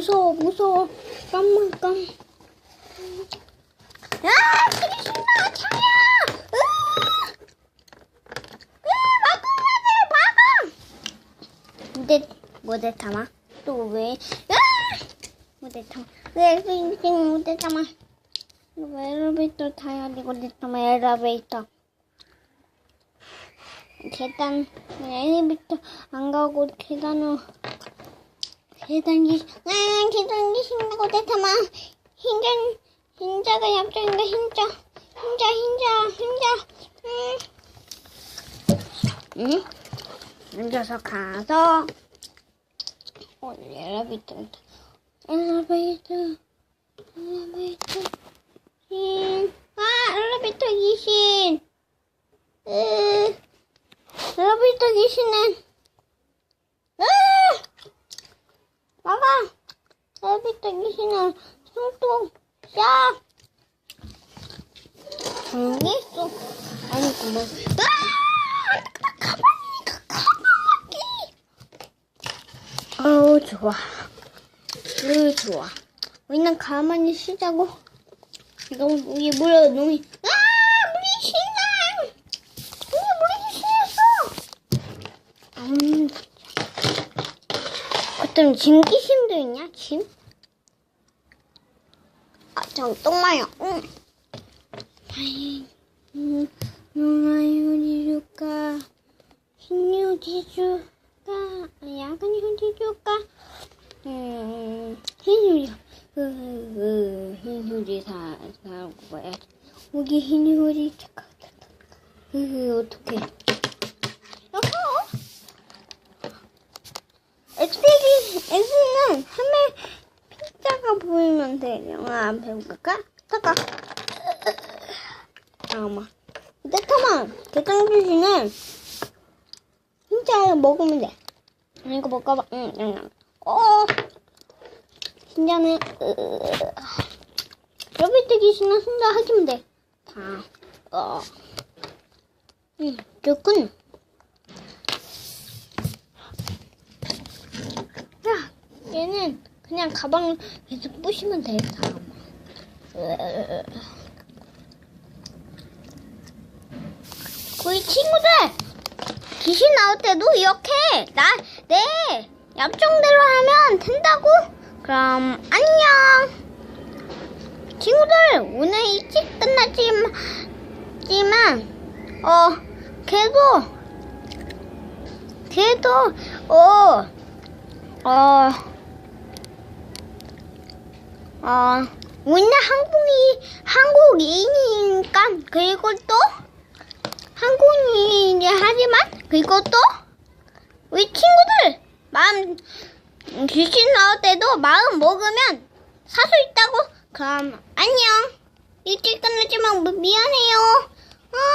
무서워 무서워 깜만 깜. 야 크리스마 차야. 으아! 으아, 막아야 돼 막아. 무대 무대 담아 또 왜? 아! 무대 담아 왜 지금 무대 담아? 이거 엘리베이터 타야 되고 무대 담아 엘리베이터. 계단 엘리베이터 안 가고 계단으로 계단기 아 계단기 신나고 대타마 흰자 흰자가 yap장인가 흰자. 흰자 흰자 흰자. 응? 응? 앉아서 가서 어 엘리베이터 엘리베이터 엘리베이터 신아 엘리베이터 귀신. 으 엘리베이터 귀신은 으 막 아 엘리베이터 귀신은 손톱 야. 조용히 있어. 아니구만. 으아! 가만히 가 가만히 어우 좋아. 으 좋아. 우리는 가만히 쉬자고. 이거 우리 물어 놈이. 아 물이 신나 우리 물이 신났어 음 짐 귀신도 있냐 짐? 아, 저 똥마요. 응. 아이, 음, 누나 요리 줄까? 흰요리 줄까? 야간 요리 줄까? 음, 흰요리. 그, 그, 흰요리 사, 사고 가야지. 여기 흰요리 잠깐. 그, 어떡해. 여보! 엑스기, 엑스는 하면 피자가 보이면 돼. 영화 안 배울까? 잠깐. 잠깐만. 잠깐만. 개짱주시는 진짜 먹으면 돼. 이거 먹어봐. 응, 응, 응. 어. 진짜는, 러비트 귀신은 혼자 하기면 돼. 다. 어. 응, 조금. 야, 얘는 그냥 가방 계속 부시면 돼. 잠깐만. 우리 친구들 귀신 나올 때도 이렇게 나내 yap정대로 하면 된다고. 그럼 안녕. 친구들 오늘 일찍 끝났지만 어 그래도 그래도 어 어, 어, 우리는 한국이, 한국인이니까, 그리고 또, 한국인이 하지만, 그리고 또, 우리 친구들, 마음, 귀신 나올 때도 마음 먹으면 살수 있다고? 그럼, 안녕. 일찍 끝났지만 미안해요.